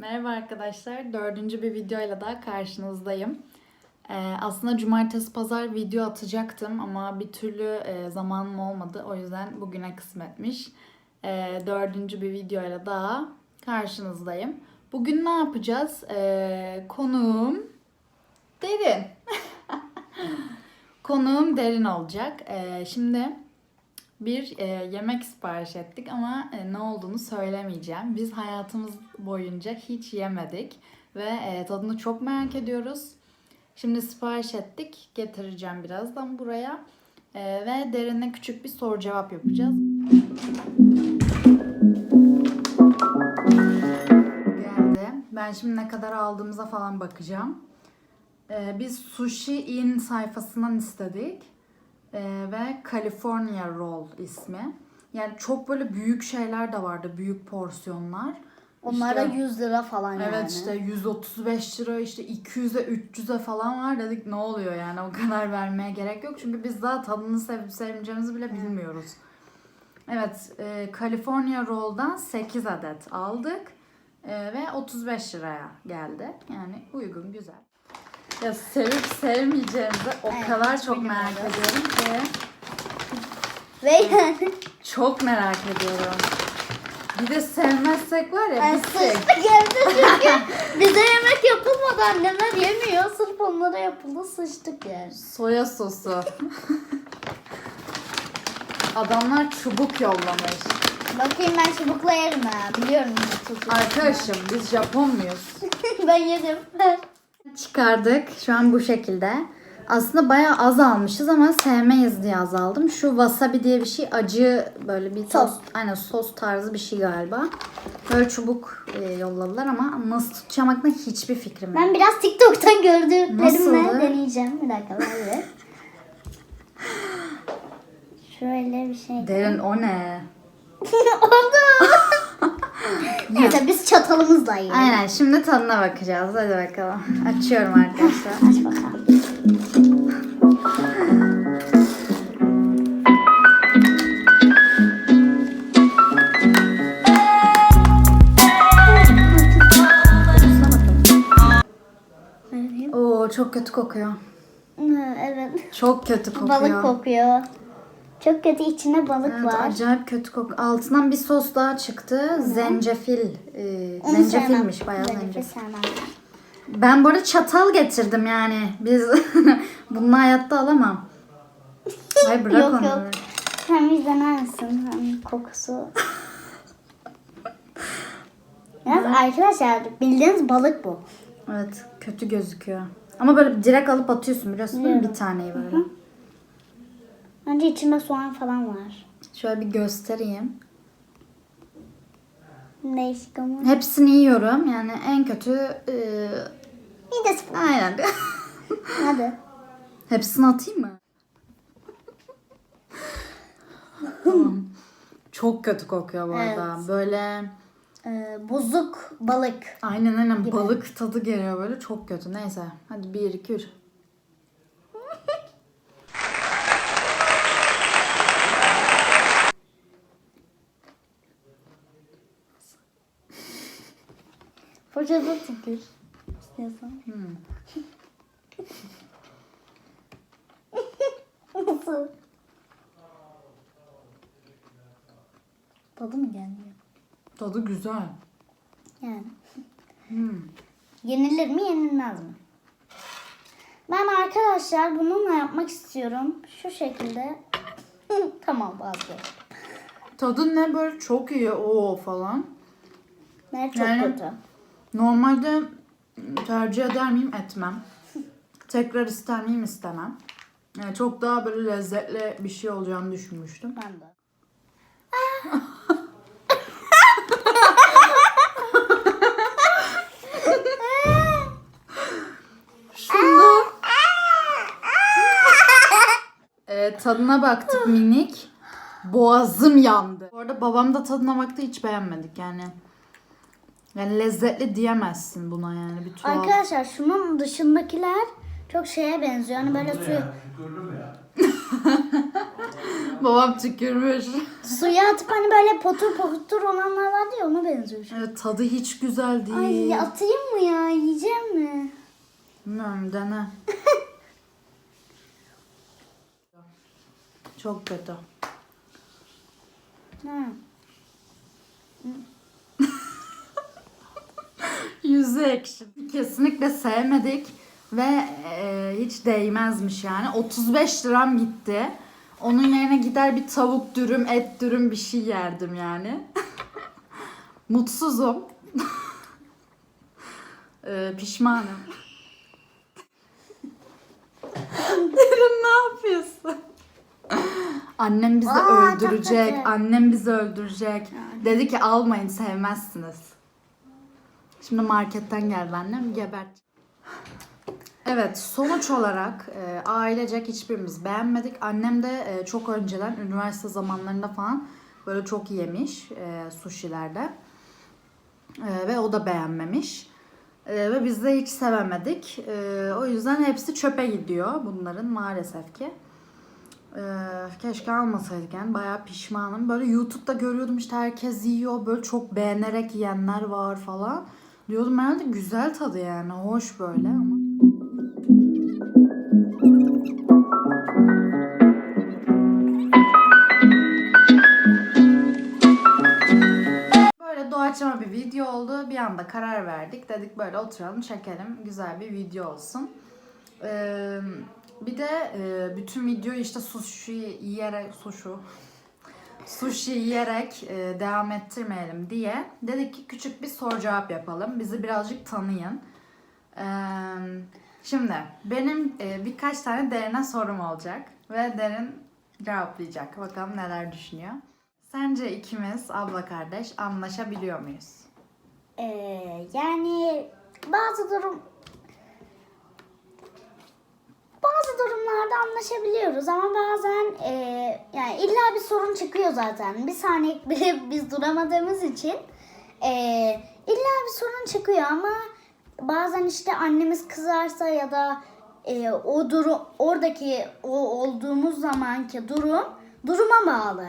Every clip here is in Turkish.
Merhaba arkadaşlar. Dördüncü bir videoyla daha karşınızdayım. Ee, aslında cumartesi pazar video atacaktım ama bir türlü e, zamanım olmadı. O yüzden bugüne kısmetmiş. Ee, dördüncü bir videoyla daha karşınızdayım. Bugün ne yapacağız? Ee, konuğum Derin. konuğum Derin olacak. Ee, şimdi bir e, yemek sipariş ettik ama e, ne olduğunu söylemeyeceğim. Biz hayatımız boyunca hiç yemedik ve e, tadını çok merak ediyoruz. Şimdi sipariş ettik. Getireceğim birazdan buraya. E, ve derine küçük bir soru cevap yapacağız. Geldi. Ben şimdi ne kadar aldığımıza falan bakacağım. E, biz Sushi In sayfasından istedik. Ee, ve California Roll ismi. Yani çok böyle büyük şeyler de vardı, büyük porsiyonlar. Onlara İşte- 100 lira falan yani. Evet işte 135 lira işte 200'e 300'e falan var dedik ne oluyor yani o kadar vermeye gerek yok. Çünkü biz daha tadını sevip sevmeyeceğimizi bile bilmiyoruz. Evet e, California Roll'dan 8 adet aldık E, ve 35 liraya geldi. Yani uygun güzel. Ya sevip sevmeyeceğimizi o Evet, kadar çok bilmiyorum. merak ediyorum ki. Ve yani Çok merak ediyorum. Bir de sevmezsek var ya yani bitecek. sıçtık evde çünkü bize yemek yapılmadı annemler yemiyor. Sırf onlara yapıldı sıçtık yani. Soya sosu. Adamlar çubuk yollamış. Bakayım ben çubukla yerim ha. Biliyorum. Arkadaşım biz Japon muyuz? ben yedim. Çıkardık. Şu an bu şekilde. Aslında bayağı az almışız ama sevmeyiz diye az aldım. Şu wasabi diye bir şey acı böyle bir sos. Aynen sos tarzı bir şey galiba. Böyle çubuk e, yolladılar ama nasıl tutacağım hakkında hiçbir fikrim yok. Ben biraz TikTok'tan gördüklerimle Nasıldı? deneyeceğim. Bir dakika böyle. Şöyle bir şey. Derin o ne? Oldu. Neyse biz çatalımızla yiyelim. Aynen şimdi tadına bakacağız. Hadi bakalım. Açıyorum arkadaşlar. Aç bakalım. Oo çok kötü kokuyor. Evet. Çok kötü kokuyor. Balık kokuyor. Çok kötü içinde balık Evet, var. acayip kötü koku. Altından bir sos daha çıktı. Zencefil. Ee, Onu zencefilmiş sevmem. bayağı Zencefil zencefil. sevmem. Ben arada çatal getirdim yani. Biz bunu hayatta alamam. Hayır bırak Yok, onu. yok. Sen dener misin? Hem kokusu. Yalnız arkadaşlar bildiğiniz balık bu. Evet kötü gözüküyor. Ama böyle direkt alıp atıyorsun biliyorsun değil mi? Bir taneyi böyle. Bence içinde soğan falan var. Şöyle bir göstereyim. Değişik ama. Hepsini yiyorum. Yani en kötü... E, Midesi falan. aynen. Hadi. Hepsini atayım mı? tamam. Çok kötü kokuyor bu arada. Evet. Böyle Ee, bozuk balık. aynen aynen balık tadı geliyor böyle çok kötü. Neyse hadi bir iki üç. Fırçada tükür. İstiyorsan. Hmm. Nasıl? Tadı mı gelmiyor? Tadı güzel. Yani. Hmm. Yenilir mi yenilmez mi? Ben arkadaşlar bununla yapmak istiyorum. Şu şekilde. tamam vazgeç. Tadı ne böyle çok iyi o falan. Ne çok Yani- kötü. Normalde tercih eder miyim? Etmem. Tekrar ister miyim? istemem. Yani çok daha böyle lezzetli bir şey olacağını düşünmüştüm. Ben de. Şunda Ee, tadına baktık minik. Boğazım yandı. Bu arada babam da tadına baktı hiç beğenmedik yani. Yani lezzetli diyemezsin buna yani bir tuhaf. Arkadaşlar şunun dışındakiler çok şeye benziyor. Hani böyle suyu. Babam tükürmüş. Suya atıp hani böyle potur potur olanlar vardı ya ona benziyor. şu an. Evet, tadı hiç güzel değil. Ay atayım mı ya? Yiyeceğim mi? Bilmiyorum dene. Çok kötü. Ha. Yüzü ekşi. Kesinlikle sevmedik ve e, hiç değmezmiş yani. 35 liram gitti. Onun yerine gider bir tavuk dürüm, et dürüm bir şey yerdim yani. Mutsuzum. e, pişmanım. Derin ne yapıyorsun? Annem bizi Aa, öldürecek. Annem bizi öldürecek. Dedi ki almayın sevmezsiniz. Şimdi marketten geldi annem gebert. Evet sonuç olarak e, ailecek hiçbirimiz beğenmedik. Annem de e, çok önceden üniversite zamanlarında falan böyle çok yemiş e, sushilerde. E, ve o da beğenmemiş. E, ve biz de hiç sevemedik. E, o yüzden hepsi çöpe gidiyor bunların maalesef ki. E, keşke almasaydık yani bayağı pişmanım. Böyle YouTube'da görüyordum işte herkes yiyor böyle çok beğenerek yiyenler var falan. Diyordum herhalde güzel tadı yani hoş böyle ama. Böyle doğaçlama bir video oldu. Bir anda karar verdik. Dedik böyle oturalım çekelim. Güzel bir video olsun. Ee, bir de e, bütün videoyu işte sushi yiyerek sushi sushi yiyerek e, devam ettirmeyelim diye dedik ki küçük bir soru cevap yapalım. Bizi birazcık tanıyın. Ee, şimdi benim e, birkaç tane derine sorum olacak ve derin cevaplayacak. Bakalım neler düşünüyor. Sence ikimiz abla kardeş anlaşabiliyor muyuz? Ee, yani bazı durum bazı durumlarda anlaşabiliyoruz ama bazen e, yani illa bir sorun çıkıyor zaten. Bir saniye bile biz duramadığımız için e, illa bir sorun çıkıyor ama bazen işte annemiz kızarsa ya da e, o durum oradaki o olduğumuz zamanki durum duruma bağlı.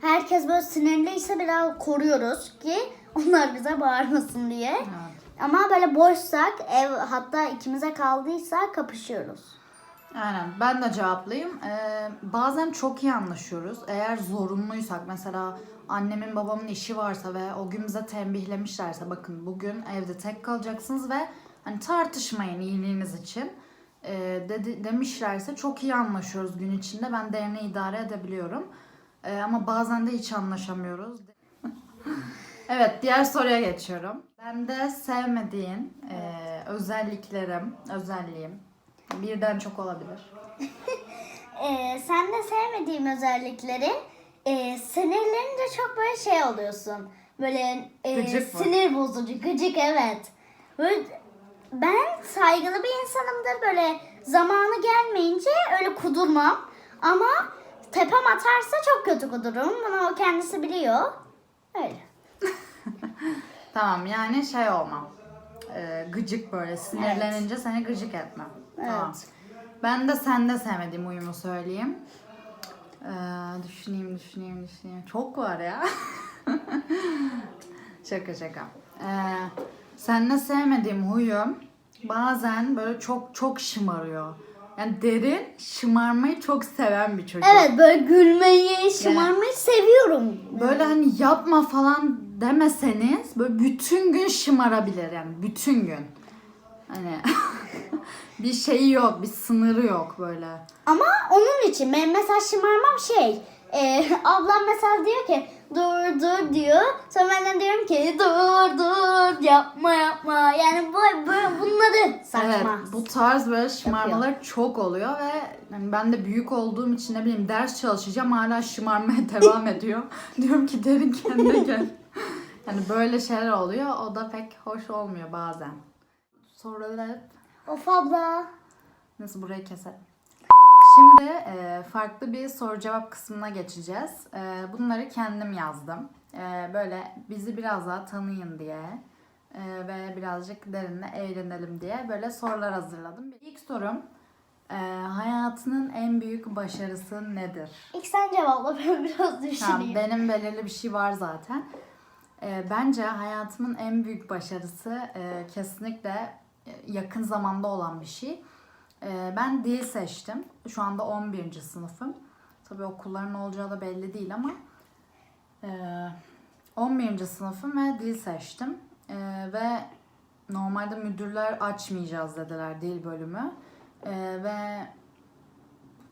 Herkes böyle sinirliyse biraz koruyoruz ki onlar bize bağırmasın diye. Ama böyle boşsak ev hatta ikimize kaldıysa kapışıyoruz. Aynen ben de cevaplayayım. Ee, bazen çok iyi anlaşıyoruz. Eğer zorunluysak mesela annemin babamın işi varsa ve o gün bize tembihlemişlerse bakın bugün evde tek kalacaksınız ve hani tartışmayın iyiliğiniz için ee, dedi, demişlerse çok iyi anlaşıyoruz gün içinde. Ben değerini idare edebiliyorum. Ee, ama bazen de hiç anlaşamıyoruz. evet diğer soruya geçiyorum. Ben de sevmediğin e, özelliklerim, özelliğim birden çok olabilir. Ee, sen de sevmediğim özellikleri e, sinirlenince çok böyle şey oluyorsun. Böyle e, Gıcık mı? sinir bozucu, gıcık evet. Böyle, ben saygılı bir insanımdır böyle zamanı gelmeyince öyle kudurmam. Ama tepem atarsa çok kötü kudururum. Bunu o kendisi biliyor. Öyle. Tamam yani şey olmam. Ee, gıcık böyle sinirlenince seni gıcık etmem. Tamam. Ben de sende sevmediğim uyumu söyleyeyim. Ee, düşüneyim düşüneyim düşüneyim. Çok var ya. şaka şaka. Ee, sende sevmediğim huyum bazen böyle çok çok şımarıyor. Yani derin şımarmayı çok seven bir çocuk. Evet böyle gülmeyi, şımarmayı seviyorum. Böyle hani yapma falan demeseniz böyle bütün gün şımarabilir yani bütün gün. Hani bir şeyi yok, bir sınırı yok böyle. Ama onun için ben mesela şımarmam şey. E, ablam mesela diyor ki dur dur diyor. Sonra ben de diyorum ki dur dur yapma yapma. Yani bu, bu bunları saçma. Evet, bu tarz böyle şımarmalar çok oluyor ve hani ben de büyük olduğum için ne bileyim ders çalışacağım hala şımarmaya devam ediyor. Diyorum ki derin kendine gel. Yani böyle şeyler oluyor. O da pek hoş olmuyor bazen. Sorular Of abla. Nasıl burayı keselim? Şimdi e, farklı bir soru cevap kısmına geçeceğiz. E, bunları kendim yazdım. E, böyle bizi biraz daha tanıyın diye e, ve birazcık derinle eğlenelim diye böyle sorular hazırladım. İlk sorum Ee, hayatının en büyük başarısı nedir? İlk sen cevapla ben biraz Tamam, düşüneyim. benim belirli bir şey var zaten. Ee, bence hayatımın en büyük başarısı e, kesinlikle e, yakın zamanda olan bir şey. Ee, ben dil seçtim. Şu anda 11. sınıfım. Tabii okulların olacağı da belli değil ama e, 11. sınıfım ve dil seçtim. E, ve normalde müdürler açmayacağız dediler dil bölümü. E, ve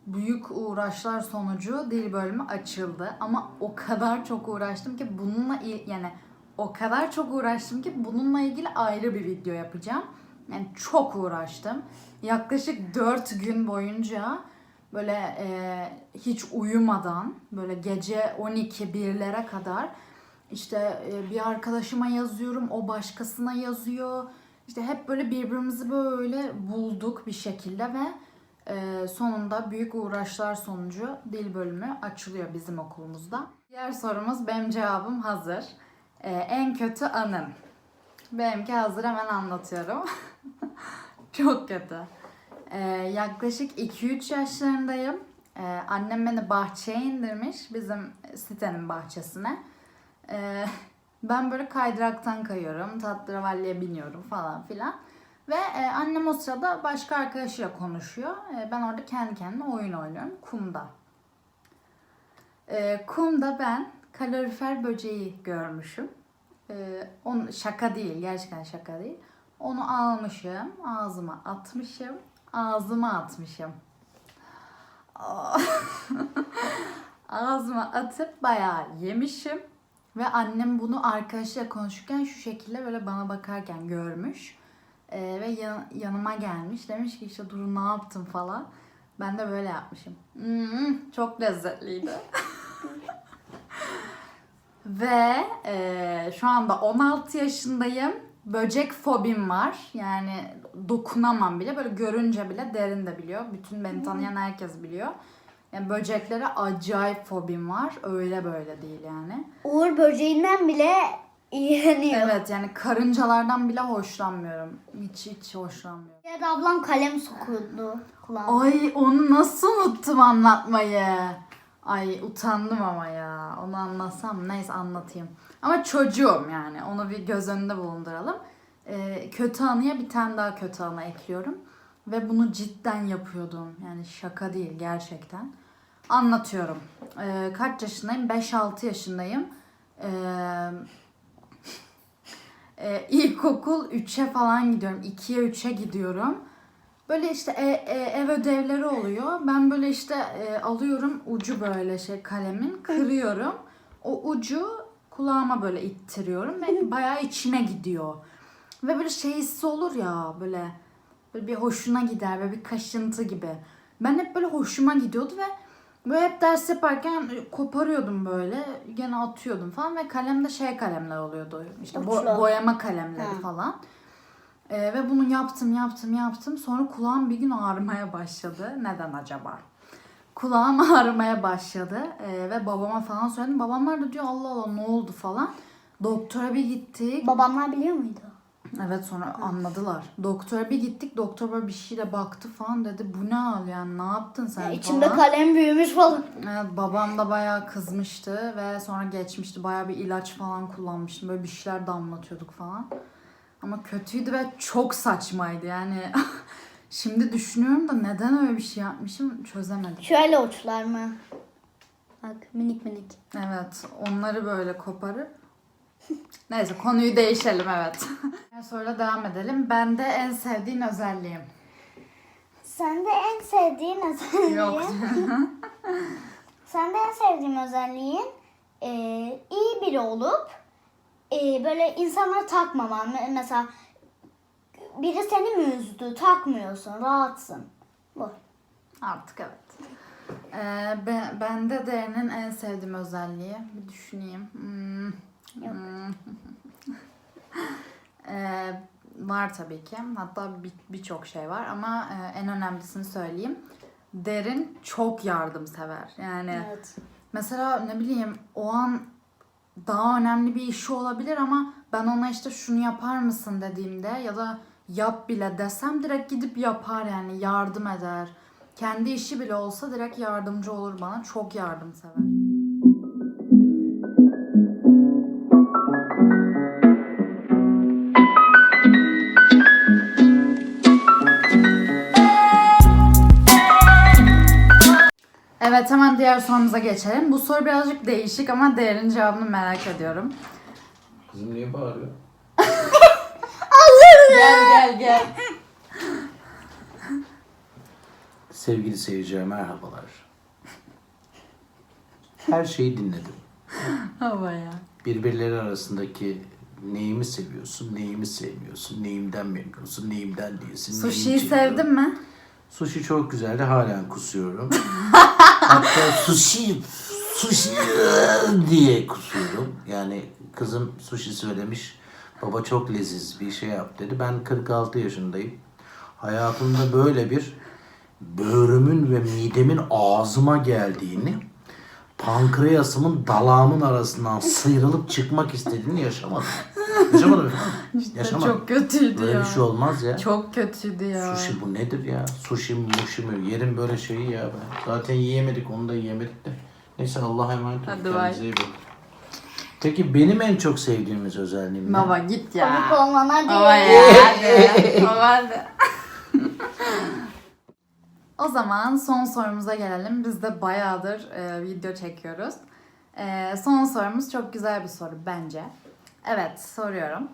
büyük uğraşlar sonucu dil bölümü açıldı. Ama o kadar çok uğraştım ki bununla yani o kadar çok uğraştım ki bununla ilgili ayrı bir video yapacağım. Yani çok uğraştım. Yaklaşık 4 gün boyunca böyle e, hiç uyumadan böyle gece 12 1'lere kadar işte e, bir arkadaşıma yazıyorum, o başkasına yazıyor. İşte hep böyle birbirimizi böyle bulduk bir şekilde ve ee, sonunda büyük uğraşlar sonucu dil bölümü açılıyor bizim okulumuzda. Diğer sorumuz benim cevabım hazır. Ee, en kötü anım. Benimki hazır hemen anlatıyorum. Çok kötü. Ee, yaklaşık 2-3 yaşlarındayım. Ee, annem beni bahçeye indirmiş bizim sitenin bahçesine. Ee, ben böyle kaydıraktan kayıyorum, tatravalliye biniyorum falan filan. Ve e, annem o sırada başka arkadaşıyla konuşuyor. E, ben orada kendi kendime oyun oynuyorum kumda. E, kumda ben kalorifer böceği görmüşüm. E, onu, şaka değil, gerçekten şaka değil. Onu almışım, ağzıma atmışım, ağzıma atmışım. Ağzıma atıp bayağı yemişim. Ve annem bunu arkadaşıyla konuşurken şu şekilde böyle bana bakarken görmüş. Ee, ve yan- yanıma gelmiş. Demiş ki işte Duru ne yaptın falan. Ben de böyle yapmışım. Hmm, çok lezzetliydi. ve e, şu anda 16 yaşındayım. Böcek fobim var. Yani dokunamam bile. Böyle görünce bile derin de biliyor. Bütün beni tanıyan herkes biliyor. Yani böceklere acayip fobim var. Öyle böyle değil yani. Uğur böceğinden bile iğreniyor. Evet yani karıncalardan bile hoşlanmıyorum. Hiç hiç hoşlanmıyorum. Ya da ablam kalem sokuyordu kulağıma. Ay onu nasıl unuttum anlatmayı. Ay utandım ama ya. Onu anlatsam neyse anlatayım. Ama çocuğum yani. Onu bir göz önünde bulunduralım. Ee, kötü anıya bir tane daha kötü anı ekliyorum. Ve bunu cidden yapıyordum. Yani şaka değil gerçekten. Anlatıyorum. Ee, kaç yaşındayım? 5-6 yaşındayım. Ee, e, ilkokul 3'e falan gidiyorum. 2'ye 3'e gidiyorum. Böyle işte e- e- ev ödevleri oluyor. Ben böyle işte e, alıyorum ucu böyle şey kalemin kırıyorum. O ucu kulağıma böyle ittiriyorum ve bayağı içime gidiyor. Ve böyle şey hissi olur ya böyle, böyle bir hoşuna gider böyle bir kaşıntı gibi. Ben hep böyle hoşuma gidiyordu ve böyle hep ders yaparken koparıyordum böyle gene atıyordum falan ve kalemde şey kalemler oluyordu. İşte bo- boyama kalemleri Ha. falan. Ee, ve bunu yaptım yaptım yaptım. Sonra kulağım bir gün ağrımaya başladı. Neden acaba? Kulağım ağrımaya başladı. Ee, ve babama falan söyledim. Babamlar da diyor Allah Allah ne oldu falan. Doktora bir gittik. Babamlar biliyor muydu? Evet sonra anladılar. Doktora bir gittik. Doktor böyle bir şeyle baktı falan dedi. Bu ne hal yani ne yaptın sen Ya içimde falan. kalem büyümüş falan. Evet, babam da bayağı kızmıştı ve sonra geçmişti. Bayağı bir ilaç falan kullanmıştım. Böyle bir şeyler damlatıyorduk falan. Ama kötüydü ve çok saçmaydı yani. Şimdi düşünüyorum da neden öyle bir şey yapmışım çözemedim. Şöyle uçlar mı? Bak minik minik. Evet onları böyle koparıp. Neyse konuyu değişelim evet. Sonra devam edelim. Ben de en sevdiğin özelliğim. Sende en sevdiğin özelliğin? Yok. Sende en sevdiğin özelliğin e, iyi biri olup e, böyle insanlara takmaman. Me- Mesela biri seni mi üzdü? Takmıyorsun. Rahatsın. Bu. Artık evet. Ee, ben, bende Deren'in en sevdiğim özelliği. Bir düşüneyim. Hmm. Yok. Hmm. Ee, var tabii ki. Hatta bir- birçok şey var ama e, en önemlisini söyleyeyim. Derin çok yardımsever. Yani Evet. mesela ne bileyim o an daha önemli bir işi olabilir ama ben ona işte şunu yapar mısın dediğimde ya da yap bile desem direkt gidip yapar yani yardım eder. Kendi işi bile olsa direkt yardımcı olur bana. Çok yardımsever. Evet hemen diğer sorumuza geçelim. Bu soru birazcık değişik ama değerin cevabını merak ediyorum. Kızım niye bağırıyor? Gel gel gel. Sevgili seyirciler merhabalar. Her şeyi dinledim. Hava ya. Birbirleri arasındaki neyimi seviyorsun, neyimi sevmiyorsun, neyimden memnunsun, neyimden değilsin. neyimi Sushi'yi çekiyorum. sevdin mi? Sushi çok güzeldi. Halen kusuyorum. Hatta sushi sushi diye kusuyorum. Yani kızım sushi söylemiş. Baba çok leziz bir şey yap dedi. Ben 46 yaşındayım. Hayatımda böyle bir böğrümün ve midemin ağzıma geldiğini pankreasımın dalağımın arasından sıyrılıp çıkmak istediğini yaşamadım. Yaşamadım efendim. Yaşamadım. Çok kötüydü Böyle ya. bir şey olmaz ya. Çok kötüydü ya. Sushi bu nedir ya? Sushi mi muşi mi? Yerim böyle şeyi ya ben. Zaten yiyemedik onu da yiyemedik de. Neyse Allah'a emanet olun. Hadi Kendinize bay. iyi bakın. Peki benim en çok sevdiğimiz özelliğim ne? Baba git ya. Komik olmana Baba değil. ya hadi. Baba hadi. o zaman son sorumuza gelelim. Biz de bayağıdır e, video çekiyoruz. E, son sorumuz çok güzel bir soru bence. Evet soruyorum.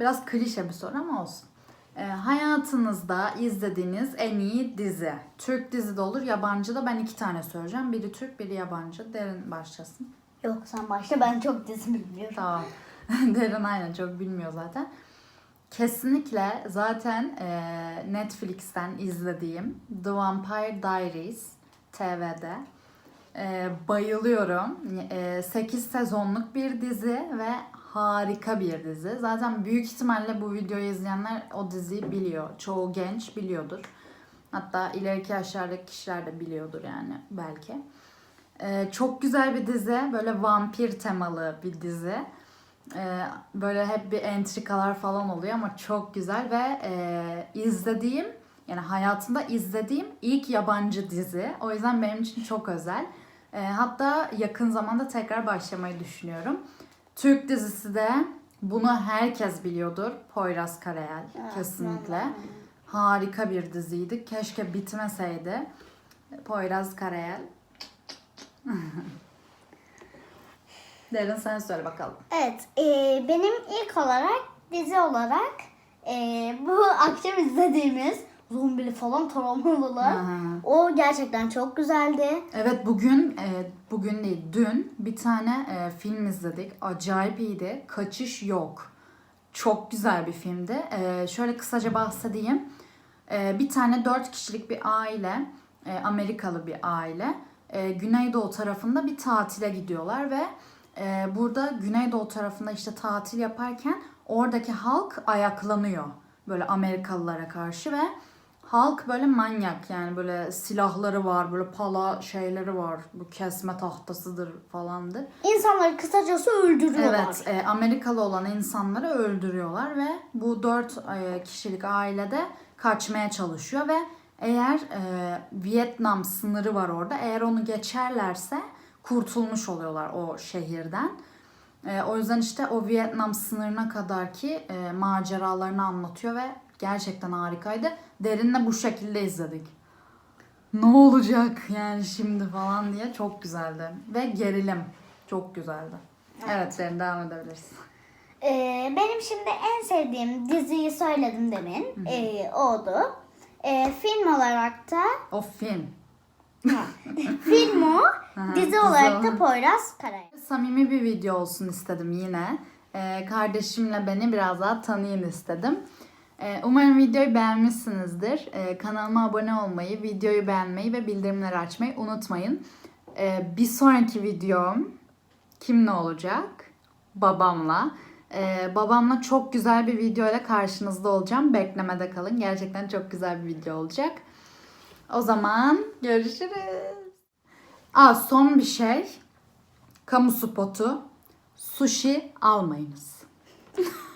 Biraz klişe bir soru ama olsun. E, hayatınızda izlediğiniz en iyi dizi. Türk dizi de olur, yabancı da. Ben iki tane söyleyeceğim. Biri Türk, biri yabancı. Derin başlasın. Yok sen başla ben çok dizi bilmiyorum. Tamam. Derin aynen çok bilmiyor zaten. Kesinlikle zaten e, Netflix'ten izlediğim The Vampire Diaries TV'de e, bayılıyorum. E, 8 sezonluk bir dizi ve harika bir dizi. Zaten büyük ihtimalle bu videoyu izleyenler o diziyi biliyor. Çoğu genç biliyordur. Hatta ileriki yaşlardaki kişiler de biliyordur yani belki. Ee, çok güzel bir dizi. Böyle vampir temalı bir dizi. Ee, böyle hep bir entrikalar falan oluyor ama çok güzel ve e, izlediğim yani hayatımda izlediğim ilk yabancı dizi. O yüzden benim için çok özel. Ee, hatta yakın zamanda tekrar başlamayı düşünüyorum. Türk dizisi de bunu herkes biliyordur. Poyraz Karayel kesinlikle. Harika bir diziydi. Keşke bitmeseydi. Poyraz Karayel. Derin sen söyle bakalım. Evet, e, benim ilk olarak dizi olarak e, bu akşam izlediğimiz zombili falan. Aha. O gerçekten çok güzeldi. Evet bugün, e, bugün değil dün bir tane e, film izledik. Acayip iyiydi. Kaçış Yok. Çok güzel bir filmdi. E, şöyle kısaca bahsedeyim. E, bir tane dört kişilik bir aile, e, Amerikalı bir aile. E, Güneydoğu tarafında bir tatile gidiyorlar ve e, burada Güneydoğu tarafında işte tatil yaparken oradaki halk ayaklanıyor. Böyle Amerikalılara karşı ve halk böyle manyak yani böyle silahları var, böyle pala şeyleri var. Bu kesme tahtasıdır falandır. İnsanları kısacası öldürüyorlar. Evet, e, Amerikalı olan insanları öldürüyorlar ve bu dört e, kişilik ailede kaçmaya çalışıyor ve eğer e, Vietnam sınırı var orada, eğer onu geçerlerse kurtulmuş oluyorlar o şehirden. E, o yüzden işte o Vietnam sınırına kadar ki e, maceralarını anlatıyor ve gerçekten harikaydı. Derinle bu şekilde izledik. Ne olacak yani şimdi falan diye çok güzeldi. Ve gerilim çok güzeldi. Evet, Derin devam edebilirsin. E, benim şimdi en sevdiğim diziyi söyledim demin. E, oldu. E, film olarak da O film. film o, Aha, dizi dizi olarak da. Poyraz Karayel. Samimi bir video olsun istedim yine. Ee, kardeşimle beni biraz daha tanıyın istedim. Ee, umarım videoyu beğenmişsinizdir. Ee, kanalıma abone olmayı, videoyu beğenmeyi ve bildirimleri açmayı unutmayın. Ee, bir sonraki videom kimle olacak? Babamla. Babamla çok güzel bir video ile karşınızda olacağım. Beklemede kalın. Gerçekten çok güzel bir video olacak. O zaman görüşürüz. Aa, son bir şey. Kamu spotu. Sushi almayınız.